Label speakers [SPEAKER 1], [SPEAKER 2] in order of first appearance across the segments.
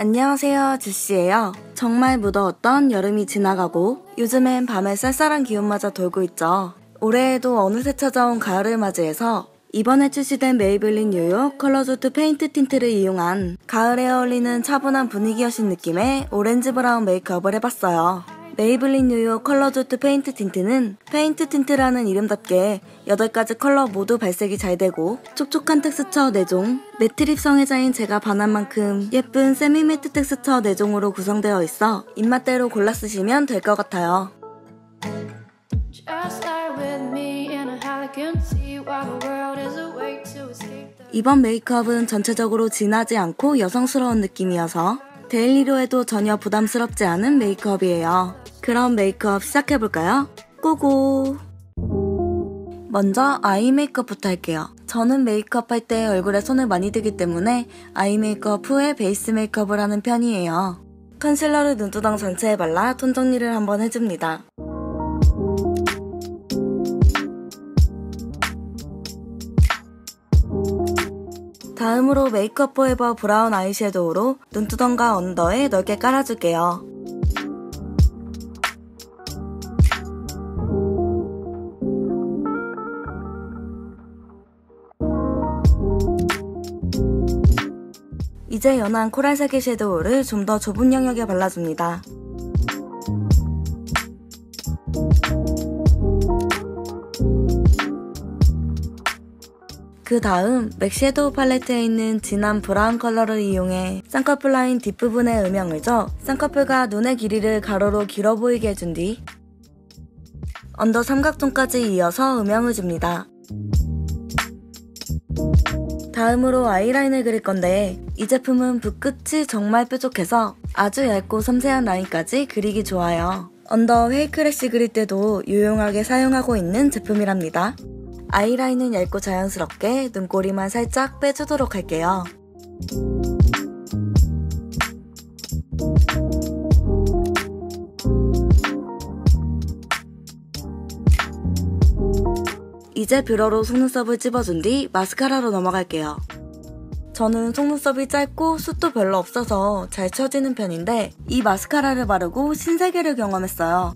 [SPEAKER 1] 안녕하세요, 주씨예요. 정말 무더웠던 여름이 지나가고 요즘엔 밤에 쌀쌀한 기온마저 돌고 있죠. 올해에도 어느새 찾아온 가을을 맞이해서 이번에 출시된 메이블린 뉴욕 컬러조트 페인트 틴트를 이용한 가을에 어울리는 차분한 분위기 여신 느낌의 오렌지 브라운 메이크업을 해봤어요. 메이블린 뉴욕 컬러조트 페인트 틴트는 페인트 틴트라는 이름답게 8가지 컬러 모두 발색이 잘 되고 촉촉한 텍스처 4종, 매트립 성애자인 제가 반한 만큼 예쁜 세미 매트 텍스처 4종으로 구성되어 있어 입맛대로 골라 쓰시면 될 것 같아요. 이번 메이크업은 전체적으로 진하지 않고 여성스러운 느낌이어서 데일리로 해도 전혀 부담스럽지 않은 메이크업이에요. 그럼 메이크업 시작해볼까요? 고고! 먼저 아이 메이크업부터 할게요. 저는 메이크업 할 때 얼굴에 손을 많이 대기 때문에 아이 메이크업 후에 베이스 메이크업을 하는 편이에요. 컨실러를 눈두덩 전체에 발라 톤 정리를 한번 해줍니다. 다음으로 메이크업 포에버 브라운 아이섀도우로 눈두덩과 언더에 넓게 깔아줄게요. 이제 연한 코랄색의 섀도우를 좀 더 좁은 영역에 발라줍니다. 그 다음 맥 섀도우 팔레트에 있는 진한 브라운 컬러를 이용해 쌍꺼풀 라인 뒷부분에 음영을 줘 쌍꺼풀과 눈의 길이를 가로로 길어 보이게 해준 뒤 언더 삼각존까지 이어서 음영을 줍니다. 다음으로 아이라인을 그릴 건데 이 제품은 붓끝이 정말 뾰족해서 아주 얇고 섬세한 라인까지 그리기 좋아요. 언더 헤이크래쉬 그릴 때도 유용하게 사용하고 있는 제품이랍니다. 아이라인은 얇고 자연스럽게 눈꼬리만 살짝 빼주도록 할게요. 이제 뷰러로 속눈썹을 찝어준 뒤 마스카라로 넘어갈게요. 저는 속눈썹이 짧고 숱도 별로 없어서 잘 쳐지는 편인데 이 마스카라를 바르고 신세계를 경험했어요.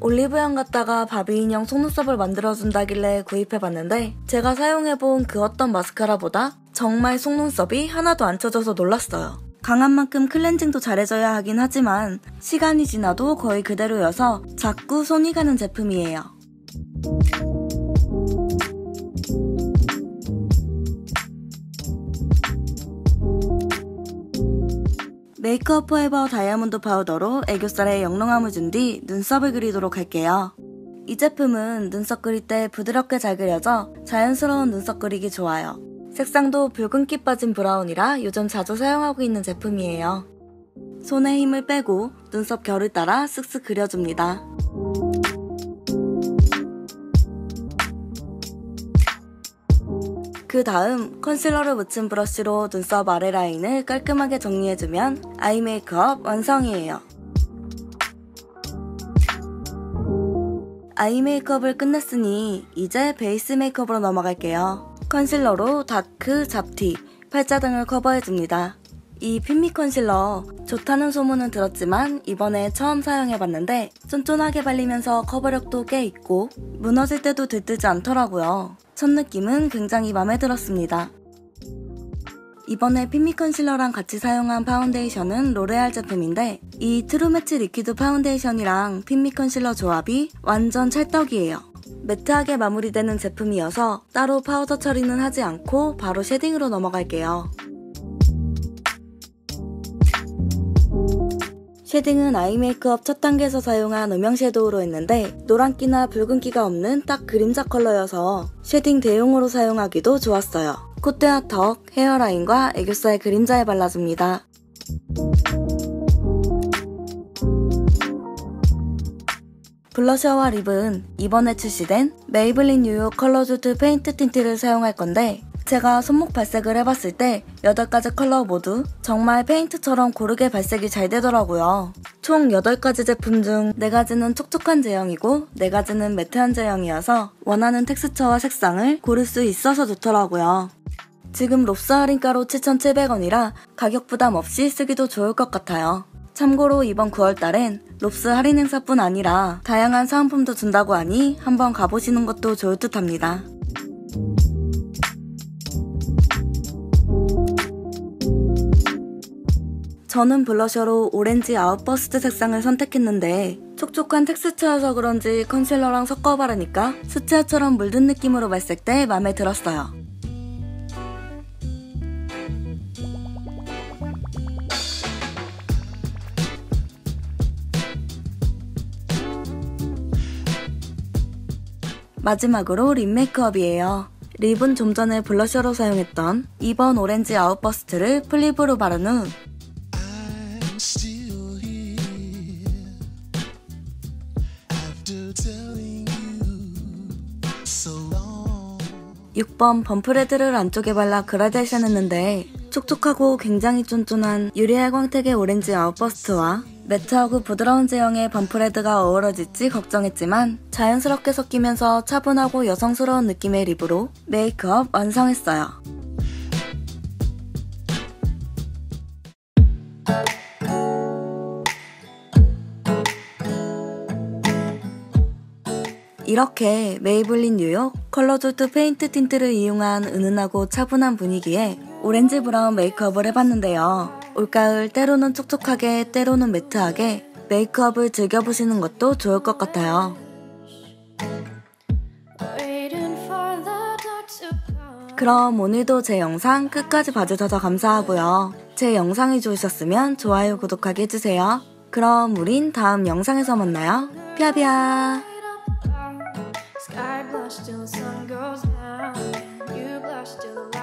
[SPEAKER 1] 올리브영 갔다가 바비 인형 속눈썹을 만들어준다길래 구입해봤는데 제가 사용해본 그 어떤 마스카라보다 정말 속눈썹이 하나도 안 쳐져서 놀랐어요. 강한 만큼 클렌징도 잘해줘야 하긴 하지만 시간이 지나도 거의 그대로여서 자꾸 손이 가는 제품이에요. 메이크업 포에버 다이아몬드 파우더로 애교살에 영롱함을 준 뒤 눈썹을 그리도록 할게요. 이 제품은 눈썹 그릴 때 부드럽게 잘 그려져 자연스러운 눈썹 그리기 좋아요. 색상도 붉은기 빠진 브라운이라 요즘 자주 사용하고 있는 제품이에요. 손에 힘을 빼고 눈썹 결을 따라 쓱쓱 그려줍니다. 그 다음 컨실러를 묻힌 브러쉬로 눈썹 아래 라인을 깔끔하게 정리해주면 아이 메이크업 완성이에요. 아이 메이크업을 끝냈으니 이제 베이스 메이크업으로 넘어갈게요. 컨실러로 다크, 잡티, 팔자 등을 커버해줍니다. 이 핀미 컨실러 좋다는 소문은 들었지만 이번에 처음 사용해봤는데 쫀쫀하게 발리면서 커버력도 꽤 있고 무너질 때도 들뜨지 않더라고요. 첫 느낌은 굉장히 마음에 들었습니다. 이번에 핀미 컨실러랑 같이 사용한 파운데이션은 로레알 제품인데 이 트루매치 리퀴드 파운데이션이랑 핀미 컨실러 조합이 완전 찰떡이에요. 매트하게 마무리되는 제품이어서 따로 파우더 처리는 하지 않고 바로 쉐딩으로 넘어갈게요. 쉐딩은 아이 메이크업 첫 단계에서 사용한 음영 섀도우로 했는데 노란기나 붉은기가 없는 딱 그림자 컬러여서 쉐딩 대용으로 사용하기도 좋았어요. 콧대와 턱, 헤어라인과 애교살 그림자에 발라줍니다. 블러셔와 립은 이번에 출시된 메이블린 뉴욕 컬러조트 페인트 틴트를 사용할 건데 제가 손목 발색을 해봤을 때 8가지 컬러 모두 정말 페인트처럼 고르게 발색이 잘 되더라고요. 총 8가지 제품 중 4가지는 촉촉한 제형이고 4가지는 매트한 제형이어서 원하는 텍스처와 색상을 고를 수 있어서 좋더라고요. 지금 롭스 할인가로 7,700원이라 가격 부담 없이 쓰기도 좋을 것 같아요. 참고로 이번 9월달엔 롭스 할인 행사뿐 아니라 다양한 사은품도 준다고 하니 한번 가보시는 것도 좋을 듯 합니다. 저는 블러셔로 오렌지 아웃버스트 색상을 선택했는데 촉촉한 텍스처여서 그런지 컨실러랑 섞어 바르니까 수채화처럼 물든 느낌으로 발색돼 마음에 들었어요. 마지막으로 립 메이크업이에요. 립은 좀 전에 블러셔로 사용했던 2번 오렌지 아웃버스트를 플립으로 바른 후 6번 범프레드를 안쪽에 발라 그라데이션 했는데 촉촉하고 굉장히 쫀쫀한 유리알 광택의 오렌지 아웃버스트와 매트하고 부드러운 제형의 범프레드가 어우러질지 걱정했지만 자연스럽게 섞이면서 차분하고 여성스러운 느낌의 립으로 메이크업 완성했어요. 이렇게 메이블린 뉴욕 컬러조트 페인트 틴트를 이용한 은은하고 차분한 분위기에 오렌지 브라운 메이크업을 해봤는데요. 올가을 때로는 촉촉하게 때로는 매트하게 메이크업을 즐겨보시는 것도 좋을 것 같아요. 그럼 오늘도 제 영상 끝까지 봐주셔서 감사하고요. 제 영상이 좋으셨으면 좋아요, 구독하기 해주세요. 그럼 우린 다음 영상에서 만나요. 펴비야.
[SPEAKER 2] Blush till the sun goes down. You blush till the